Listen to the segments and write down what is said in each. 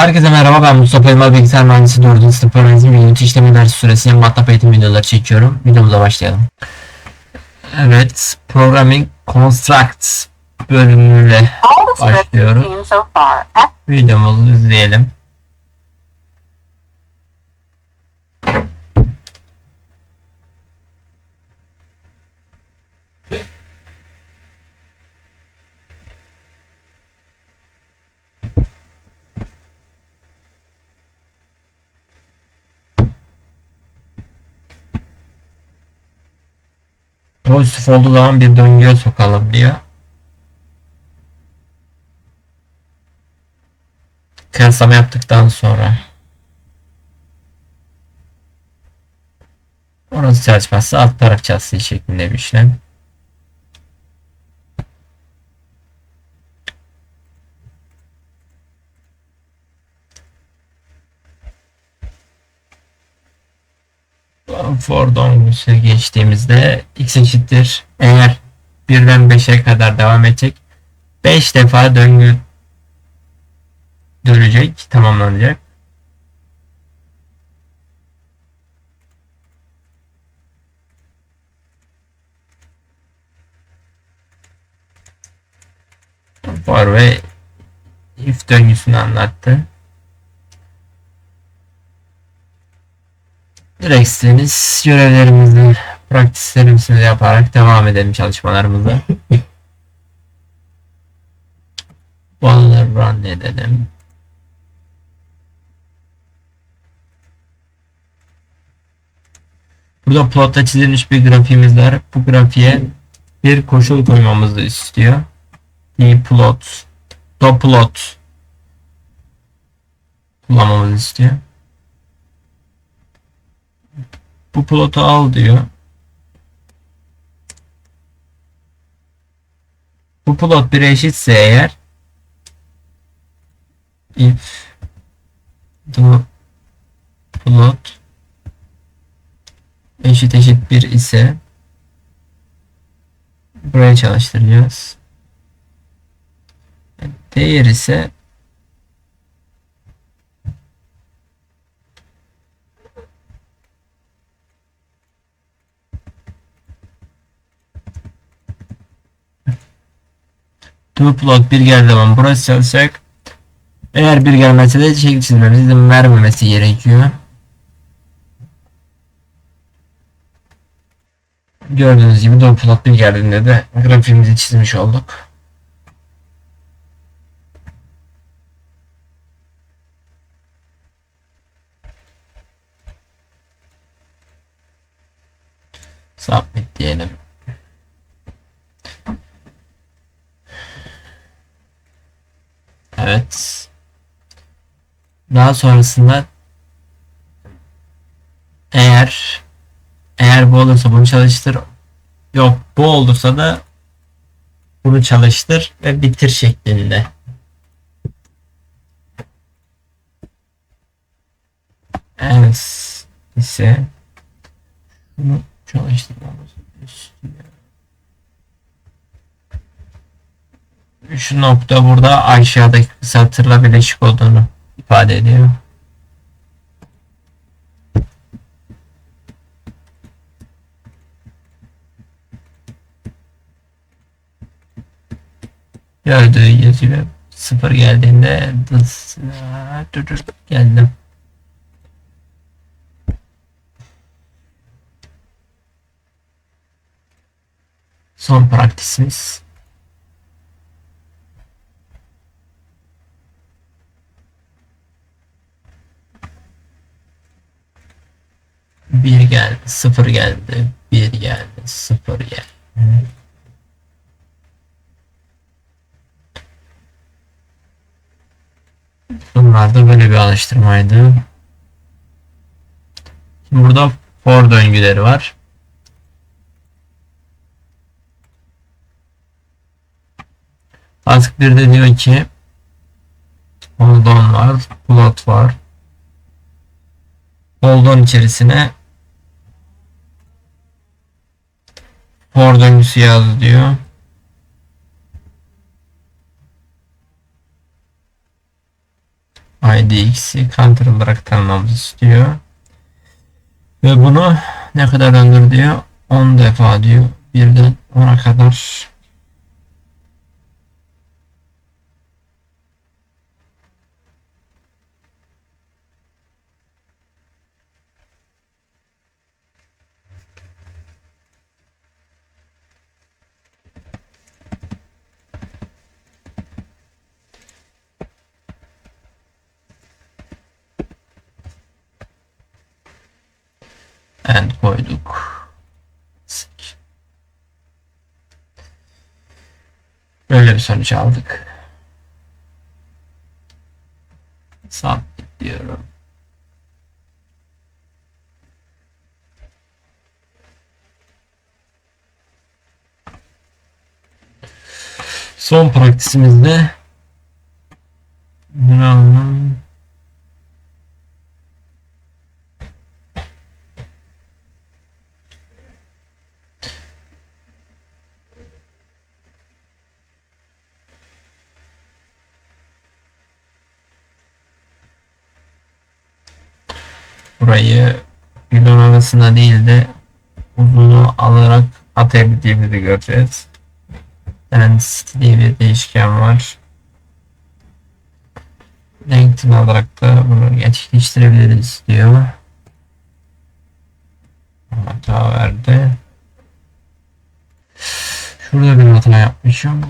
Herkese merhaba ben Mustafa Elma Bilgisayar Mühendisi 4. sınıf öğrencisiyim ve yönetici işlemi dersi süresince MATLAB eğitim videoları çekiyorum. Videomuza başlayalım. Evet, Programming Constructs bölümüyle far. videomuzu izleyelim. Pozitif olduğu zaman bir döngüye sokalım diyor. Kıyaslama yaptıktan sonra. Orası çalışmazsa alt taraf çalışsın şeklinde bir işlem. For döngüsüne geçtiğimizde x eşittir eğer 1'den 5'e kadar devam edecek 5 defa döngü dönecek, tamamlanacak. For ve if döngüsünü anlattı. Dilerseniz görevlerimizi, praktislerimizi yaparak devam edelim çalışmalarımıza. Bunları run edelim. Burada plotta çizilmiş bir grafiğimiz var. Bu grafiğe bir koşul koymamızı istiyor. plot, plot kullanmamızı istiyor. Bu plotu al diyor. Bu plot bir eşitse eğer if the plot eşit eşit 1 ise buraya çalıştıracağız. Değer ise to bir geldiği zaman burası çalışacak. Eğer bir gelmezse de şekil çizmemiz izin vermemesi gerekiyor. Gördüğünüz gibi doğru plot bir geldiğinde de grafiğimizi çizmiş olduk. Submit diyelim. Evet. Daha sonrasında eğer eğer bu olursa bunu çalıştır. Yok bu olursa da bunu çalıştır ve bitir şeklinde. Evet ise bunu çalıştırmamız istiyor. Şu nokta burada aşağıdaki satırla birleşik olduğunu ifade ediyor. Gördüğü gibi sıfır geldiğinde geldim. Son praktisimiz. Bir geldi, sıfır geldi, bir geldi, sıfır geldi. Bunlar da böyle bir alıştırmaydı. Şimdi burada for döngüleri var. Task 1'de diyor ki hold on var, plot var. Hold on içerisine for döngüsü yaz diyor. idx'i counter olarak tanımlamamızı istiyor. Ve bunu ne kadar döndür diyor? 10 defa diyor. Birden 10'a kadar koyduk. Böyle bir sonuç aldık. Submit diyorum. Son praktisimizde burayı bidon arasında değil de uzunu alarak atabildiğimizi göreceğiz. Density diye bir değişken var. Renkini alarak da bunu gerçekleştirebiliriz diyor. Hata verdi. Şurada bir hata yapmışım.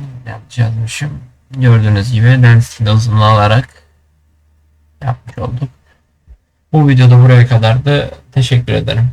Yazmışım. Gördüğünüz gibi density uzunluğu alarak yapmış olduk. Bu videoda buraya kadardı. Teşekkür ederim.